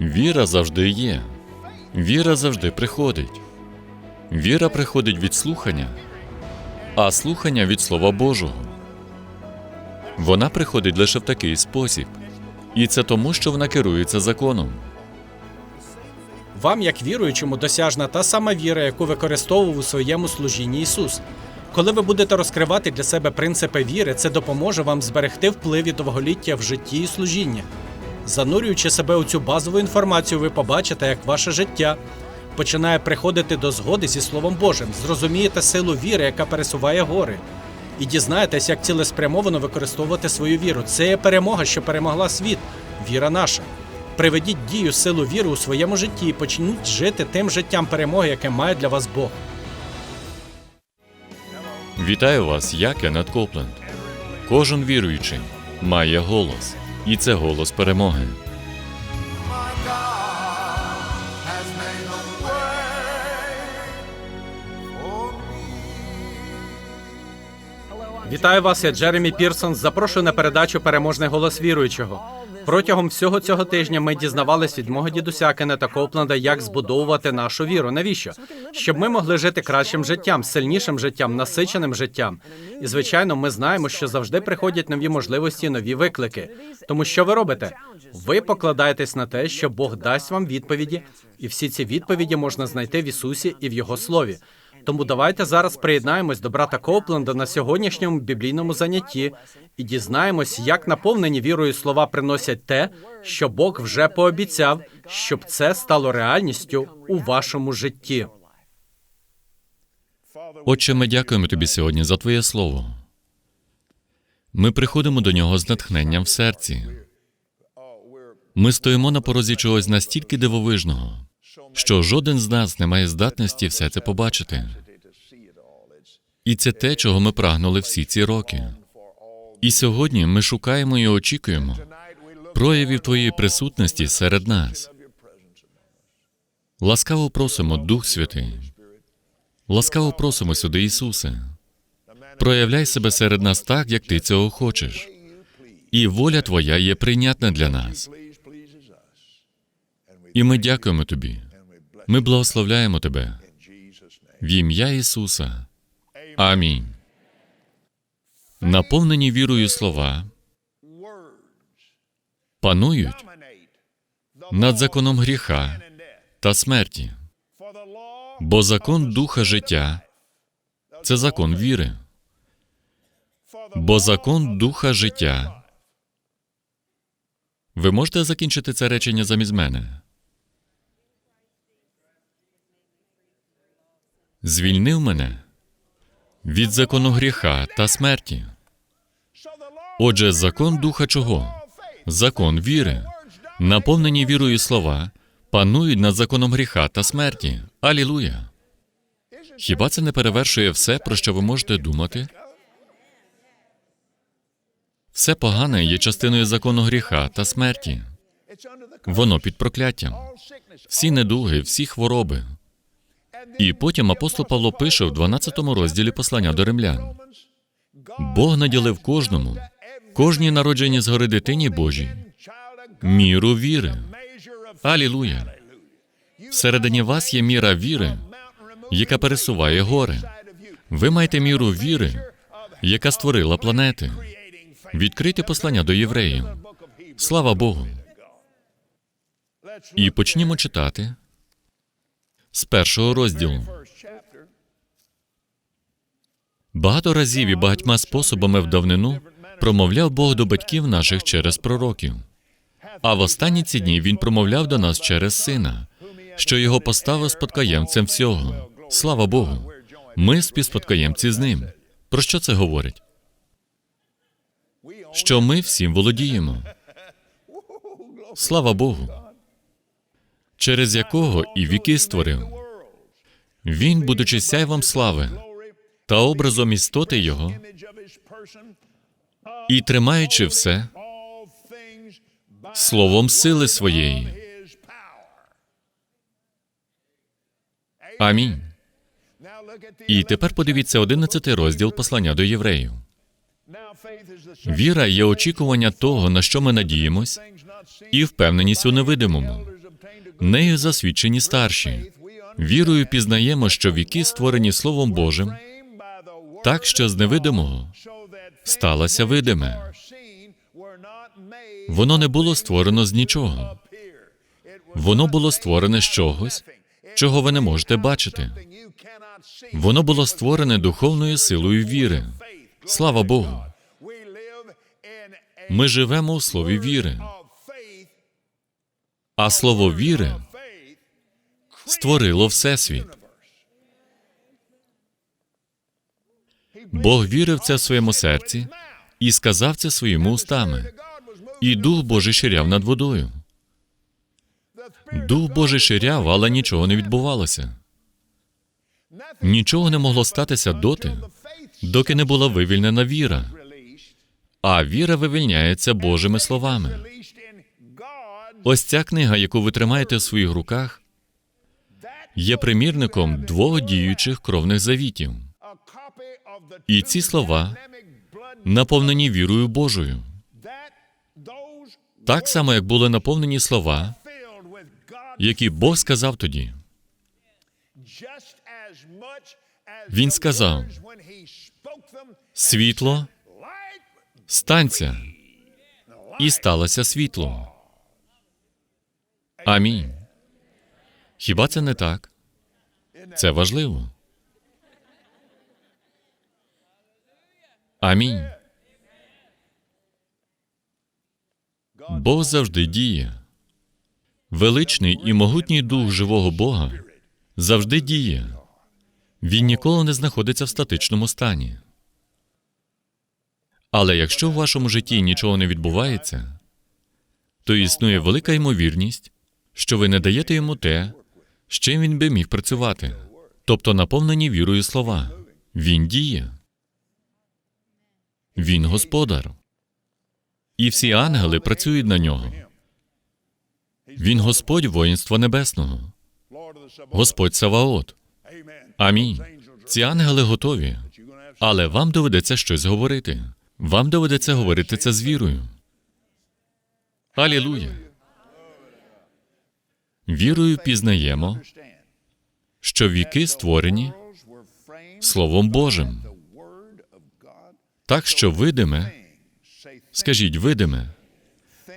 Віра завжди є. Віра завжди приходить. Віра приходить від слухання, а слухання від Слова Божого. Вона приходить лише в такий спосіб. І це тому, що вона керується законом. Вам, як віруючому, досяжна та сама віра, яку використовував у своєму служінні Ісус. Коли ви будете розкривати для себе принципи віри, це допоможе вам зберегти вплив і довголіття в житті і служінні. Занурюючи себе у цю базову інформацію, ви побачите, як ваше життя починає приходити до згоди зі Словом Божим, зрозумієте силу віри, яка пересуває гори, і дізнаєтесь, як цілеспрямовано використовувати свою віру. Це є перемога, що перемогла світ, віра наша. Приведіть дію силу віри у своєму житті і почніть жити тим життям перемоги, яке має для вас Бог. Вітаю вас, я Кеннет Копленд. Кожен віруючий має голос, і це голос перемоги. Вітаю вас, я Джеремі Пірсон. Запрошую на передачу Переможний голос віруючого. Протягом всього цього тижня ми дізнавались від мого дідуся Кеннета Копленда, як збудовувати нашу віру. Навіщо? Щоб ми могли жити кращим життям, сильнішим життям, насиченим життям. І звичайно, ми знаємо, що завжди приходять нові можливості, нові виклики. Тому що ви робите? Ви покладаєтесь на те, що Бог дасть вам відповіді, і всі ці відповіді можна знайти в Ісусі і в Його слові. Тому давайте зараз приєднаємось до брата Копленда на сьогоднішньому біблійному занятті і дізнаємось, як наповнені вірою слова приносять те, що Бог вже пообіцяв, щоб це стало реальністю у вашому житті. Отче, ми дякуємо тобі сьогодні за Твоє Слово. Ми приходимо до нього з натхненням в серці. Ми стоїмо на порозі чогось настільки дивовижного, що жоден з нас не має здатності все це побачити. І це те, чого ми прагнули всі ці роки. І сьогодні ми шукаємо і очікуємо проявів Твоєї присутності серед нас. Ласкаво просимо, Дух Святий. Ласкаво просимо сюди, Ісусе. Проявляй себе серед нас так, як ти цього хочеш. І воля Твоя є прийнятна для нас. І ми дякуємо Тобі. Ми благословляємо Тебе в ім'я Ісуса. Амінь. Наповнені вірою слова панують над законом гріха та смерті, бо закон духа життя це закон віри. Бо закон духа життя. Ви можете закінчити це речення замість мене? Звільнив мене від закону гріха та смерті. Отже, закон духа чого? Закон віри. Наповнені вірою слова панують над законом гріха та смерті. Алілуя! Хіба це не перевершує все, про що ви можете думати? Все погане є частиною закону гріха та смерті. Воно під прокляттям. Всі недуги, всі хвороби. І потім апостол Павло пише в 12 розділі послання до римлян: Бог наділив кожному, кожній народженій згори дитині Божій, міру віри. Алілуя! Всередині вас є міра віри, яка пересуває гори. Ви маєте міру віри, яка створила планети. Відкрийте послання до євреїв. Слава Богу. І почнімо читати з першого розділу. Багато разів і багатьма способами в давнину промовляв Бог до батьків наших через пророків. А в останні ці дні він промовляв до нас через сина, що його поставив спадкоємцем всього. Слава Богу. Ми співспадкоємці з ним. Про що це говорить? Що ми всім володіємо. Слава Богу. Через якого і віки створив. Він, будучи сяйвом слави та образом істоти Його, і тримаючи все словом сили своєї. Амінь. І тепер подивіться 11 розділ послання до євреїв. Віра є очікування того, на що ми надіємось, і впевненість у невидимому. Нею засвідчені старші. Вірою пізнаємо, що віки створені Словом Божим, так що з невидимого сталося видиме. Воно не було створено з нічого. Воно було створене з чогось, чого ви не можете бачити. Воно було створене духовною силою віри. Слава Богу! Ми живемо в слові віри, а слово віри створило всесвіт. Бог вірив це в своєму серці і сказав це своїми устами. І Дух Божий ширяв над водою. Дух Божий ширяв, але нічого не відбувалося. Нічого не могло статися доти, доки не була вивільнена віра. А віра вивільняється Божими словами. Ось ця книга, яку ви тримаєте в своїх руках, є примірником двох діючих кровних завітів. І ці слова наповнені вірою Божою, так само, як були наповнені слова, які Бог сказав тоді. Він сказав Світло станься, і сталося світло. Амінь. Хіба це не так? Це важливо. Амінь. Бог завжди діє. Величний і могутній дух живого Бога завжди діє. Він ніколи не знаходиться в статичному стані. Але якщо в вашому житті нічого не відбувається, то існує велика ймовірність, що ви не даєте йому те, з чим він би міг працювати, тобто наповнені вірою слова. Він діє. Він господар. І всі ангели працюють на нього. Він Господь воїнства небесного, Господь Саваот. Амінь. Ці ангели готові, але вам доведеться щось говорити. Вам доведеться говорити це з вірою. Алілуя. Вірою пізнаємо, що віки створені Словом Божим. Так що видиме, скажіть видиме,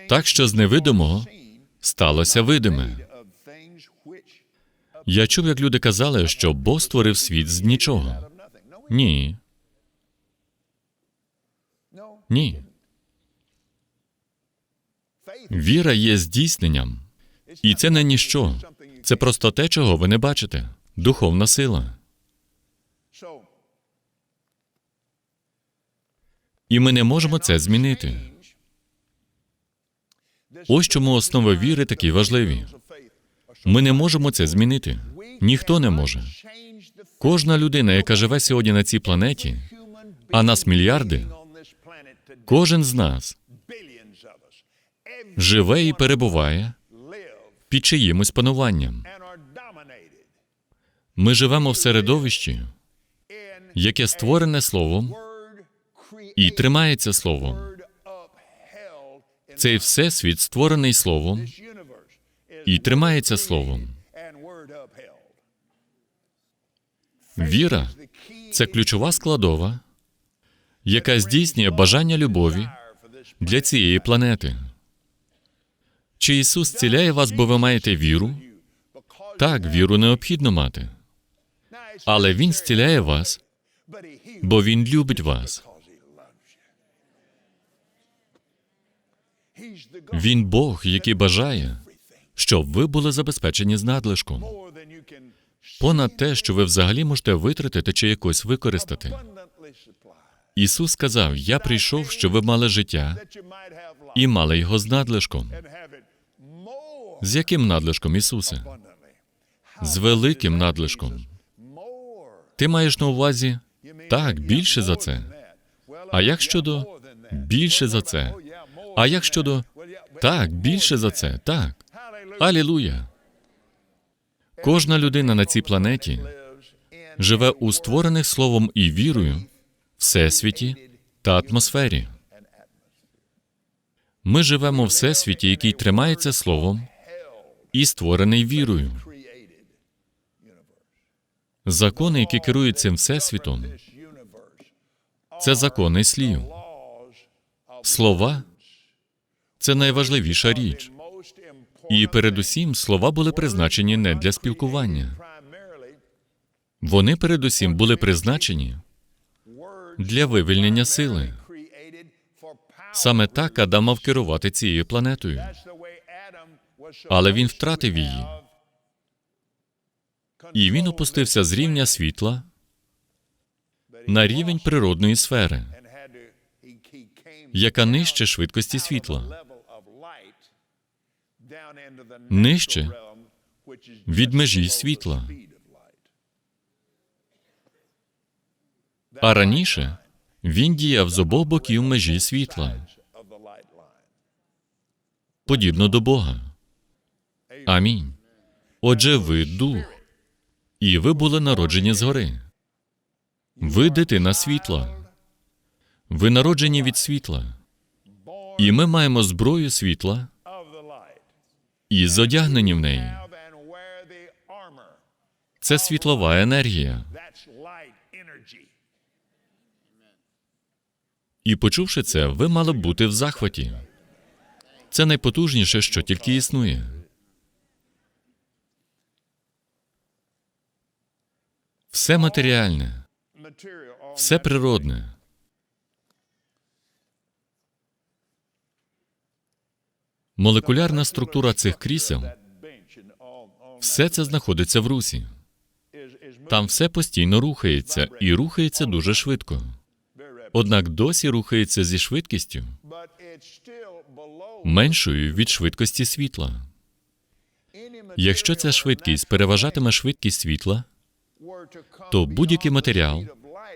так що з невидимого сталося видиме. Я чув, як люди казали, що Бог створив світ з нічого. Ні. Ні. Віра є здійсненням, і це не ніщо. Це просто те, чого ви не бачите. Духовна сила. І ми не можемо це змінити. Ось чому основи віри такі важливі. Ми не можемо це змінити. Ніхто не може. Кожна людина, яка живе сьогодні на цій планеті, а нас мільярди, кожен з нас живе і перебуває під чиїмось пануванням. Ми живемо в середовищі, яке створене словом і тримається словом. Цей всесвіт створений словом і тримається словом. Віра це ключова складова, яка здійснює бажання любові для цієї планети. Чи Ісус зціляє вас, бо ви маєте віру? Так, віру необхідно мати. Але Він зціляє вас, бо Він любить вас. Він Бог, який бажає, щоб ви були забезпечені з надлишком. Понад те, що ви взагалі можете витратити чи якось використати. Ісус сказав: Я прийшов, щоб ви мали життя і мали його з надлишком. З яким надлишком, Ісусе? З великим надлишком. Ти маєш на увазі так, більше за це. А як щодо більше за це? А як щодо так, більше за це, так. Алілуя. Кожна людина на цій планеті живе у створених словом і вірою, всесвіті та атмосфері. Ми живемо в всесвіті, який тримається словом і створений вірою. Закони, які керують цим всесвітом, це закони слів. Слова це найважливіша річ. І передусім слова були призначені не для спілкування. Вони передусім були призначені для вивільнення сили. Саме так Адам мав керувати цією планетою, але він втратив її. І він опустився з рівня світла на рівень природної сфери, яка нижче швидкості світла, нижче від межі світла. А раніше він діяв з обох боків межі світла, подібно до Бога. Амінь. Отже, ви дух, і ви були народжені згори. Ви дитина світла. Ви народжені від світла. І ми маємо зброю світла і зодягнені в неї. Це світлова енергія. І почувши це, ви мали б бути в захваті. Це найпотужніше, що тільки існує. Все матеріальне, все природне. Молекулярна структура цих крісел, все це знаходиться в русі. Там все постійно рухається і рухається дуже швидко. Однак досі рухається зі швидкістю меншою від швидкості світла. Якщо ця швидкість переважатиме швидкість світла, то будь-який матеріал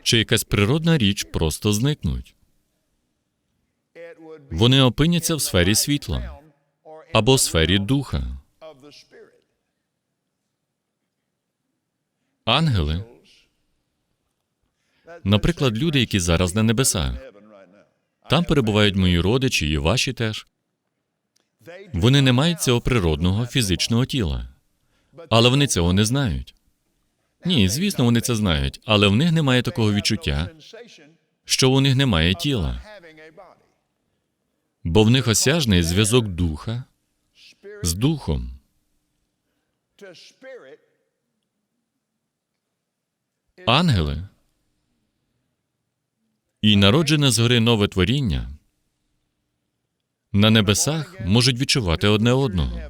чи якась природна річ просто зникнуть. Вони опиняться в сфері світла або в сфері духа. Ангели, наприклад, люди, які зараз на небесах. Там перебувають мої родичі і ваші теж. Вони не мають цього природного фізичного тіла, але вони цього не знають. Ні, звісно, вони це знають, але в них немає такого відчуття, що у них немає тіла, бо в них осяжний зв'язок духа з духом. Ангели і народжене згори нове творіння на небесах можуть відчувати одне одного.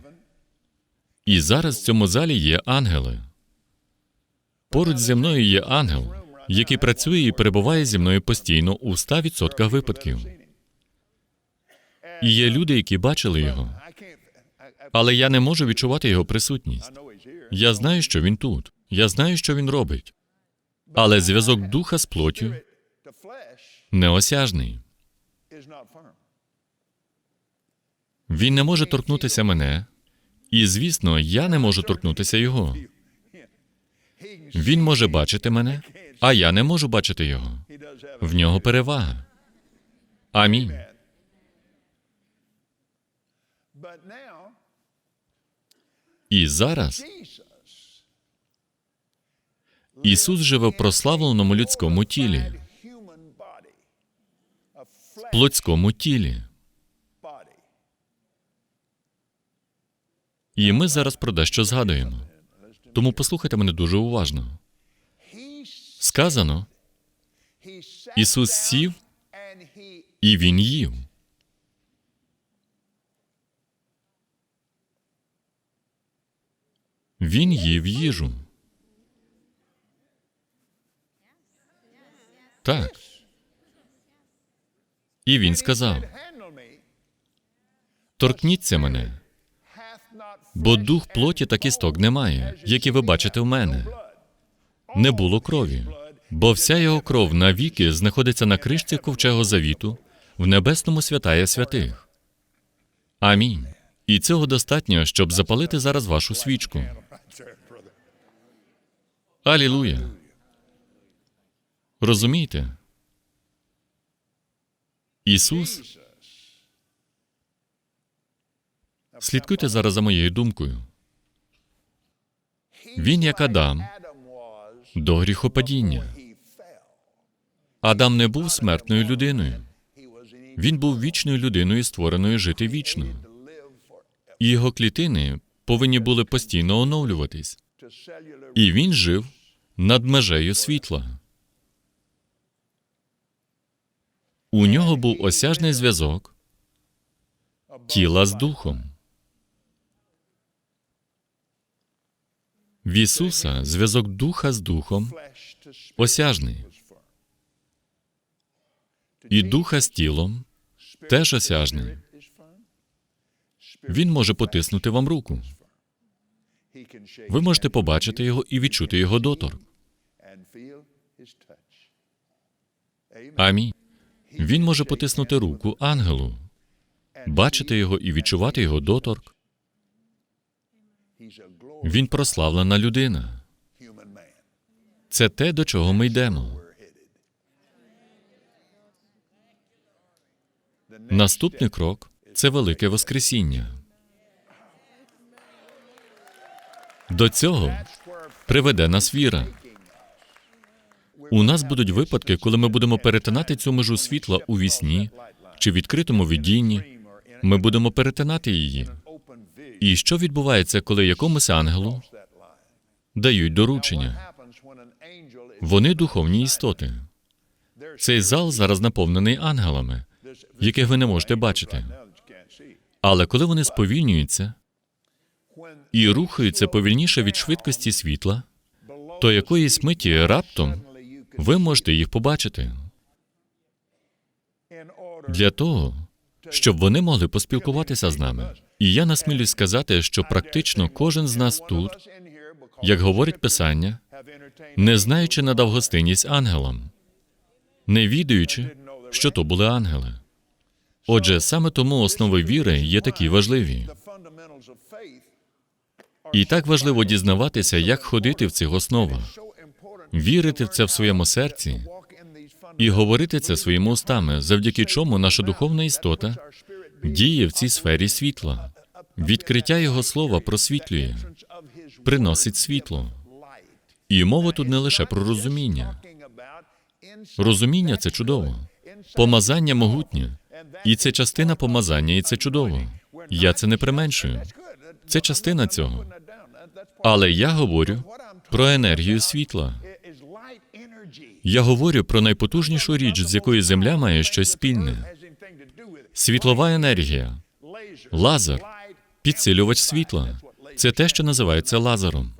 І зараз в цьому залі є ангели. Поруч зі мною є ангел, який працює і перебуває зі мною постійно у 100% випадків. І є люди, які бачили його, але я не можу відчувати його присутність. Я знаю, що він тут. Я знаю, що він робить. Але зв'язок духа з плоттю неосяжний. Він не може торкнутися мене, і, звісно, я не можу торкнутися його. Він може бачити мене, а я не можу бачити його. В нього перевага. Амінь. І зараз Ісус живе в прославленому людському тілі, плотському тілі. І ми зараз про дещо згадуємо. Тому послухайте мене дуже уважно. Сказано, Ісус сів і Він їв. Він їв їжу. Так. І він сказав: торкніться мене, бо дух плоті та кісток немає, які ви бачите в мене. Не було крові, бо вся його кров навіки знаходиться на кришці ковчего завіту в небесному святая святих. Амінь. І цього достатньо, щоб запалити зараз вашу свічку. Алілуя. Розумієте? Ісус. Слідкуйте зараз за моєю думкою. Він, як Адам, до гріхопадіння. Адам не був смертною людиною. Він був вічною людиною, створеною жити вічно. Його клітини повинні були постійно оновлюватись. І він жив над межею світла. У нього був осяжний зв'язок тіла з духом. В Ісуса зв'язок духа з духом осяжний. І духа з тілом теж осяжний. Він може потиснути вам руку. Ви можете побачити його і відчути його доторк. Амінь. Він може потиснути руку ангелу, бачити його і відчувати його доторк. Він прославлена людина. Це те, до чого ми йдемо. Наступний крок це велике Воскресіння. До цього приведе нас віра. У нас будуть випадки, коли ми будемо перетинати цю межу світла у вісні чи відкритому видінні. Ми будемо перетинати її. І що відбувається, коли якомусь ангелу дають доручення? Вони духовні істоти. Цей зал зараз наповнений ангелами, яких ви не можете бачити. Але коли вони сповільнюються і рухаються повільніше від швидкості світла, то якоїсь миті раптом ви можете їх побачити для того, щоб вони могли поспілкуватися з нами. І я насмілюсь сказати, що практично кожен з нас тут, як говорить Писання, не знаючи надав гостинність ангелам, не відаючи, що то були ангели. Отже, саме тому основи віри є такі важливі. І так важливо дізнаватися, як ходити в цих основах, вірити в це в своєму серці і говорити це своїми устами, завдяки чому наша духовна істота діє в цій сфері світла. Відкриття Його слова просвітлює, приносить світло. І мова тут не лише про розуміння. Розуміння це чудово. Помазання могутнє. І це частина помазання, і це чудово. Я це не применшую. Це частина цього. Але я говорю про енергію світла. Я говорю про найпотужнішу річ, з якою земля має щось спільне. Світлова енергія, лазер, підсилювач світла. Це те, що називається лазером.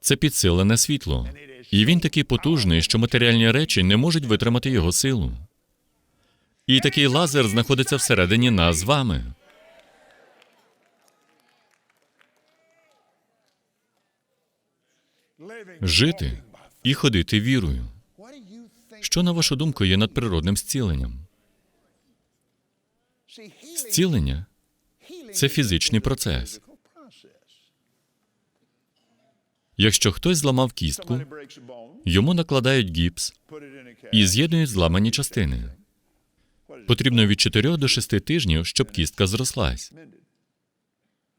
Це підсилене світло. І він такий потужний, що матеріальні речі не можуть витримати його силу. І такий лазер знаходиться всередині нас з вами. Жити і ходити вірою. Що, на вашу думку, є надприродним зціленням? Зцілення це фізичний процес. Якщо хтось зламав кістку, йому накладають гіпс і з'єднують зламані частини. Потрібно від 4 до 6 тижнів, щоб кістка зрослась.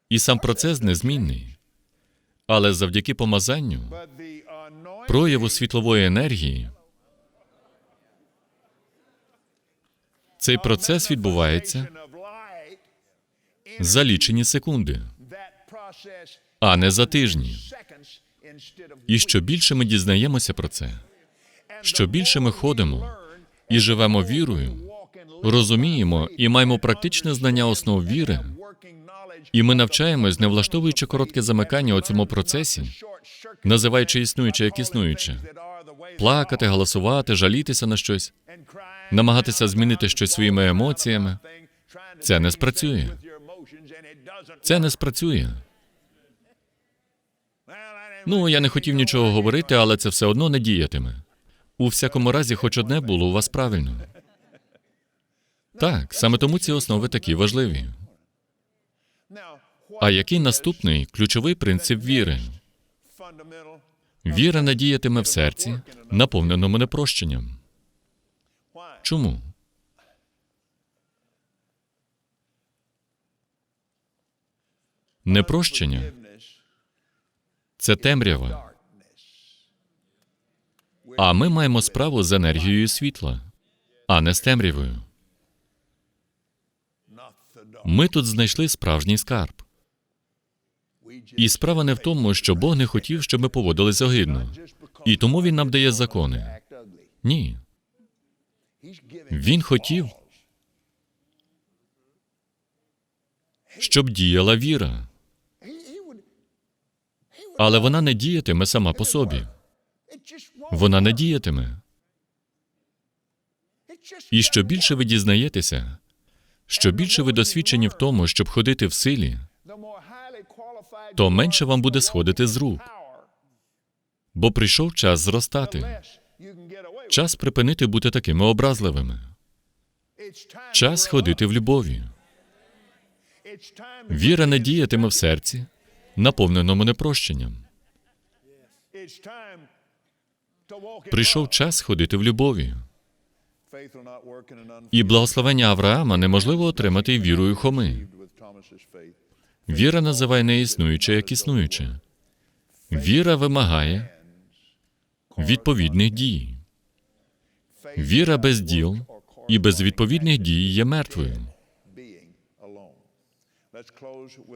І сам процес незмінний. Але завдяки помазанню, прояву світлової енергії, цей процес відбувається за лічені секунди, а не за тижні. І що більше ми дізнаємося про це, що більше ми ходимо і живемо вірою, розуміємо і маємо практичне знання основ віри, і ми навчаємось, не влаштовуючи коротке замикання у цьому процесі, називаючи існуюче як існуюче, плакати, голосувати, жалітися на щось, намагатися змінити щось своїми емоціями. Це не спрацює. Це не спрацює. Ну, я не хотів нічого говорити, але це все одно не діятиме. У всякому разі, хоч одне було у вас правильно. Так, саме тому ці основи такі важливі. А який наступний ключовий принцип віри? Віра надіятиме в серці, наповненому непрощенням. Чому? Непрощення це темрява. А ми маємо справу з енергією світла, а не з темрявою. Ми тут знайшли справжній скарб. І справа не в тому, що Бог не хотів, щоб ми поводилися огидно. І тому він нам дає закони. Ні. Він хотів, щоб діяла віра. Але вона не діятиме сама по собі. Вона не діятиме. І що більше ви дізнаєтеся, що більше ви досвідчені в тому, щоб ходити в силі, то менше вам буде сходити з рук, бо прийшов час зростати, час припинити бути такими образливими, час ходити в любові. Віра не діятиме в серці, наповненому непрощенням. Прийшов час ходити в любові. І благословення Авраама неможливо отримати вірою Хоми. Віра називає неіснуюче як існуюче. Віра вимагає відповідних дій. Віра без діл і без відповідних дій є мертвою.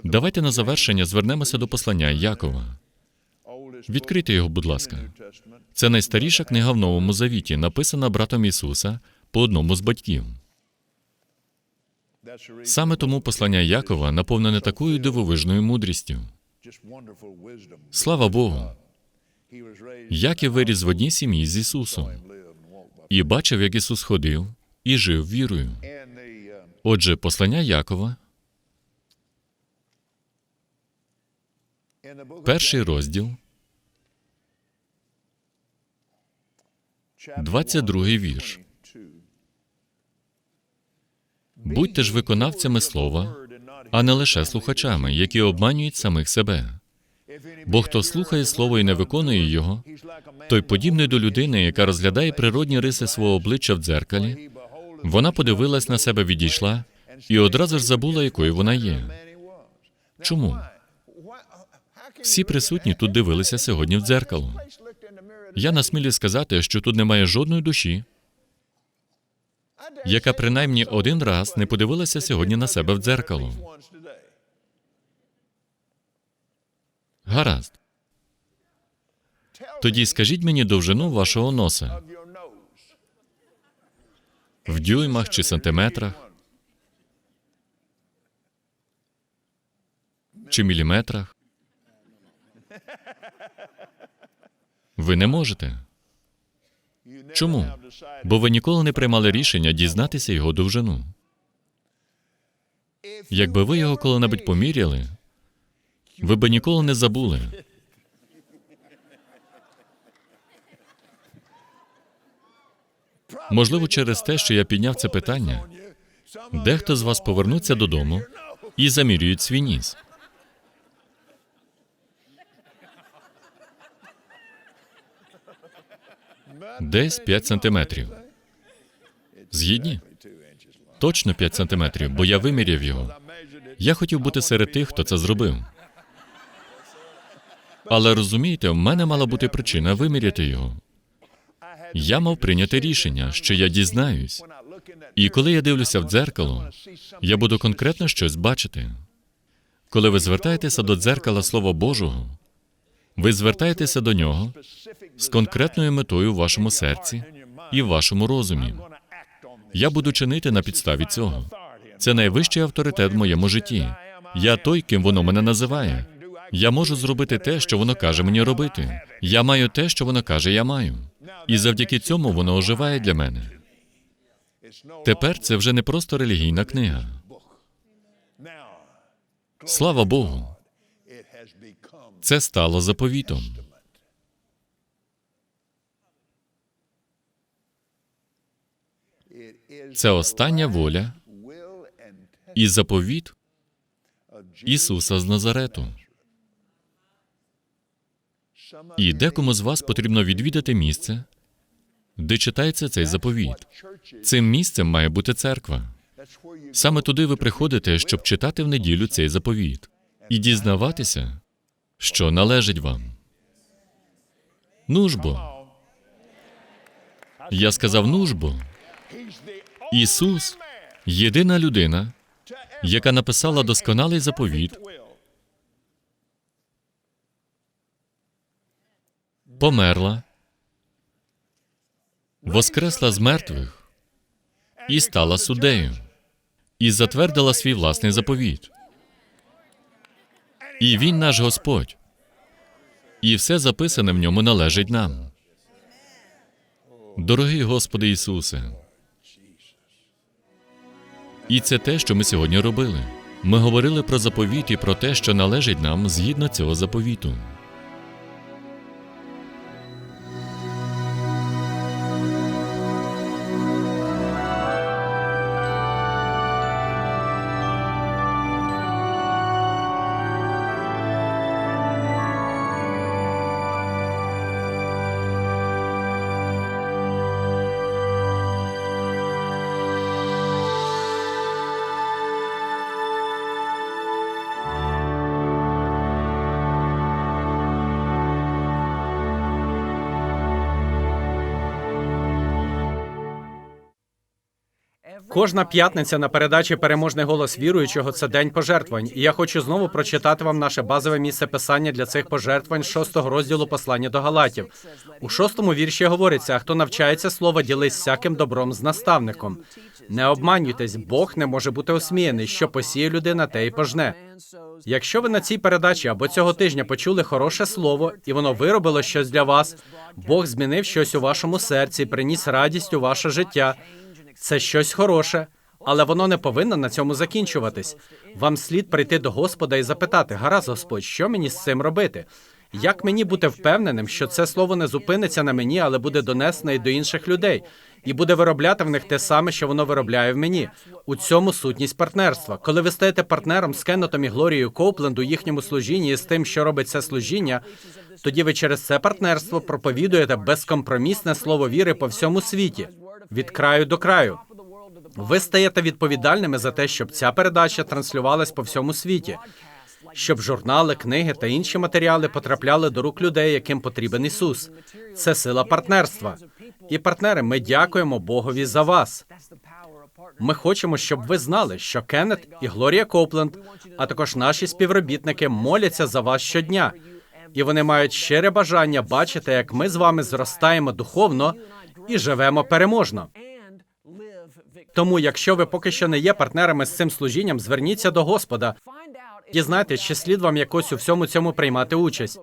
Давайте на завершення звернемося до послання Якова. Відкрийте його, будь ласка. Це найстаріша книга в Новому Завіті, написана братом Ісуса по одному з батьків. Саме тому послання Якова наповнене такою дивовижною мудрістю. Слава Богу! Яків виріс в одній сім'ї з Ісусом і бачив, як Ісус ходив і жив вірою. Отже, послання Якова, перший розділ, 22 вірш. Будьте ж виконавцями слова, а не лише слухачами, які обманюють самих себе. Бо хто слухає слово і не виконує його, той подібний до людини, яка розглядає природні риси свого обличчя в дзеркалі. Вона подивилась на себе, відійшла і одразу ж забула, якою вона є. Чому? Всі присутні тут дивилися сьогодні в дзеркало. Я насмілюсь сказати, що тут немає жодної душі, яка принаймні один раз не подивилася сьогодні на себе в дзеркало. Гаразд. Тоді скажіть мені довжину вашого носа в дюймах чи сантиметрах чи міліметрах. Ви не можете. Чому? Бо ви ніколи не приймали рішення дізнатися його довжину. Якби ви його коли-небудь поміряли, ви би ніколи не забули. Можливо, через те, що я підняв це питання, дехто з вас повернуться додому і замірюють свій ніс. Десь 5 сантиметрів. Згідні? Точно 5 сантиметрів, бо я виміряв його. Я хотів бути серед тих, хто це зробив. Але розумієте, в мене мала бути причина виміряти його. Я мав прийняти рішення, що я дізнаюсь. І коли я дивлюся в дзеркало, я буду конкретно щось бачити. Коли ви звертаєтеся до дзеркала Слова Божого, ви звертаєтеся до нього з конкретною метою в вашому серці і в вашому розумі. Я буду чинити на підставі цього. Це найвищий авторитет в моєму житті. Я той, ким воно мене називає. Я можу зробити те, що воно каже мені робити. Я маю те, що воно каже, я маю. І завдяки цьому воно оживає для мене. Тепер це вже не просто релігійна книга. Слава Богу, це стало заповітом. Це остання воля і заповіт Ісуса з Назарету. І декому з вас потрібно відвідати місце, де читається цей заповіт. Цим місцем має бути церква. Саме туди ви приходите, щоб читати в неділю цей заповіт і дізнаватися, що належить вам. Ну ж бо. Я сказав ну ж бо. Ісус єдина людина, яка написала досконалий заповіт, померла, воскресла з мертвих і стала суддею, і затвердила свій власний заповіт. І він наш Господь. І все записане в ньому належить нам. Дорогий Господи Ісусе. І це те, що ми сьогодні робили. Ми говорили про заповіт і про те, що належить нам згідно цього заповіту. Кожна п'ятниця на передачі Переможний голос віруючого це день пожертвувань. І я хочу знову прочитати вам наше базове місце писання для цих пожертвувань шостого розділу послання до Галатів. У шостому вірші говориться: хто навчається слова, ділись всяким добром з наставником. Не обманюйтесь, Бог не може бути осміяний. Що посіє людина, те й пожне. Якщо ви на цій передачі або цього тижня почули хороше слово, і воно виробило щось для вас, Бог змінив щось у вашому серці, приніс радість у ваше життя. Це щось хороше, але воно не повинно на цьому закінчуватись. Вам слід прийти до Господа і запитати: гаразд, Господь, що мені з цим робити? Як мені бути впевненим, що це слово не зупиниться на мені, але буде донесене й до інших людей, і буде виробляти в них те саме, що воно виробляє в мені? У цьому сутність партнерства. Коли ви стаєте партнером з Кеннетом і Глорією Коупленд у їхньому служінні і з тим, що робить це служіння, тоді ви через це партнерство проповідуєте безкомпромісне слово віри по всьому світі, від краю до краю. Ви стаєте відповідальними за те, щоб ця передача транслювалась по всьому світі, щоб журнали, книги та інші матеріали потрапляли до рук людей, яким потрібен Ісус. Це сила партнерства. І партнери, ми дякуємо Богові за вас. Ми хочемо, щоб ви знали, що Кеннет і Глорія Копленд, а також наші співробітники моляться за вас щодня, і вони мають щире бажання бачити, як ми з вами зростаємо духовно і живемо переможно. Тому, якщо ви поки що не є партнерами з цим служінням, зверніться до Господа. Дізнайтесь, чи слід вам якось у всьому цьому приймати участь.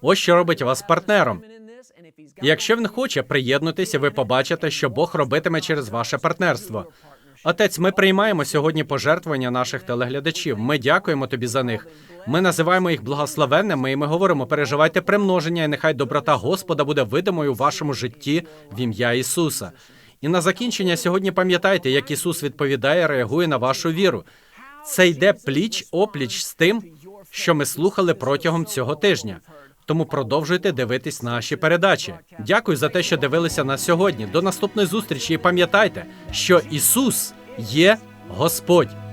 Ось що робить вас партнером. І якщо він хоче, приєднатися, ви побачите, що Бог робитиме через ваше партнерство. Отець, ми приймаємо сьогодні пожертвування наших телеглядачів. Ми дякуємо тобі за них. Ми називаємо їх благословенними, і ми говоримо: переживайте примноження, і нехай доброта Господа буде видимою у вашому житті в ім'я Ісуса. І на закінчення сьогодні пам'ятайте, як Ісус відповідає, реагує на вашу віру. Це йде пліч опліч з тим, що ми слухали протягом цього тижня. Тому продовжуйте дивитись наші передачі. Дякую за те, що дивилися нас сьогодні. До наступної зустрічі і пам'ятайте, що Ісус є Господь.